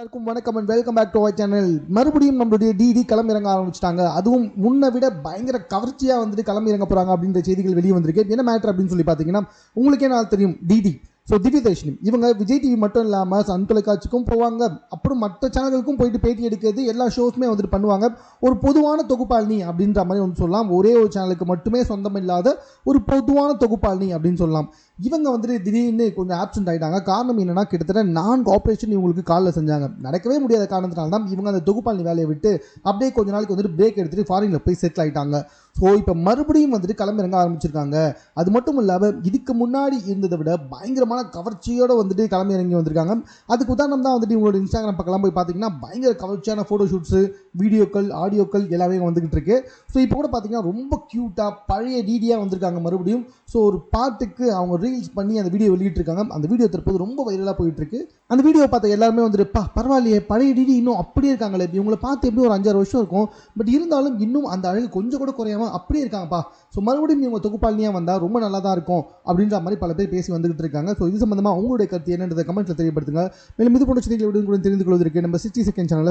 எல்லாருக்கும் வணக்கம் and welcome back to our channel மறுபடியும் நம்மளுடைய டிடி களமிறங்க ஆரம்பிச்சிட்டாங்க. அதுவும் முன்னை விட பயங்கர கவர்ச்சியாக வந்துட்டு களமிறங்க போகிறாங்க அப்படின்ற செய்திகள் வெளியே வந்திருக்கு. என்ன மேட்ரு அப்படின்னு சொல்லி பார்த்தீங்கன்னா உங்களுக்கே நாள் தெரியும்? டிடி ஸோ திவ்யதர்ஷினி இவங்க விஜய் டிவி மட்டும் இல்லாமல் சன் தொலைக்காட்சிக்கும் போவாங்க. அப்புறம் மற்ற சேனல்களுக்கும் போயிட்டு பேட்டி எடுக்கிறது எல்லா ஷோஸுமே வந்துட்டு பண்ணுவாங்க. ஒரு பொதுவான தொகுப்பாளினி அப்படின்ற மாதிரி வந்து சொல்லலாம். ஒரே ஒரு சேனலுக்கு மட்டுமே சொந்தம் இல்லாத ஒரு பொதுவான தொகுப்பாளினி அப்படின்னு சொல்லலாம். இவங்க வந்துட்டு திடீர்னு கொஞ்சம் ஆப்சென்ட் ஆகிட்டாங்க காரணம் என்னன்னா கிட்டத்தட்ட நான் ஆப்ரேஷன் இவங்களுக்கு காலில் செஞ்சாங்க. நடக்கவே முடியாத காரணத்தினால தான் இவங்க அந்த தொகுப்பாளி வேலையை விட்டு அப்படியே கொஞ்ச நாளைக்கு வந்துட்டு பிரேக் எடுத்துட்டு ஃபாரினில் போய் செட்டில் ஆகிட்டாங்க ஸோ இப்போ மறுபடியும் வந்துட்டு கிளம்பிறங்க ஆரம்பிச்சிருக்காங்க. அது மட்டும் இல்லாமல் இதுக்கு முன்னாடி இருந்ததை விட பயங்கரமான கவர்ச்சியோடு வந்துட்டு கிளம்பி இறங்கி வந்திருக்காங்க. அதுக்கு உதாரணம் தான் வந்துட்டு இவங்களோட இன்ஸ்டாகிராம் பக்கம்லாம் போய் பார்த்தீங்கன்னா பயங்கர கவர்ச்சியான ஃபோட்டோ ஷூட்ஸு வீடியோக்கள் ஆடியோக்கள் எல்லாமே வந்துகிட்டு இருக்கு. ஸோ இப்போ கூட பார்த்தீங்கன்னா ரொம்ப க்யூட்டாக பழைய டிடியாக வந்திருக்காங்க மறுபடியும். ஸோ ஒரு பாட்டுக்கு அவங்க ரீல்ஸ் பண்ணி அந்த வீடியோ வெளியிட்டிருக்காங்க. அந்த வீடியோ தற்போது ரொம்ப வைரலாக போயிட்டு இருக்கு அந்த வீடியோ பார்த்த எல்லாருமே வந்துட்டு பா பரவாயில்லையே பழைய டிடி இன்னும் அப்படியே இருக்காங்களே இவங்களை பார்த்து எப்படி ஒரு அஞ்சாறு வருஷம் இருக்கும். பட் இருந்தாலும் இன்னும் அந்த அழகு கொஞ்சம் கூட குறையாம அப்படியே இருக்காங்கப்பா. ஸோ மறுபடியும் இவங்க தொகுப்பாளினியாக வந்தால் ரொம்ப நல்லா தான் இருக்கும். அப்படின்ற மாதிரி பல பேர் பேசி வந்துகிட்டு இருக்காங்க. ஸோ இது சம்பந்தமாக உங்களுடைய கருத்து என்னன்றதை கமெண்ட்டில் தெரியப்படுத்துங்க. மேலும் இது போன்ற செய்திகளை உடனுக்குடன் தெரிந்து கொள்வதற்கு நம்ம சிக்ஸ்டி செகண்ட் சேனலில்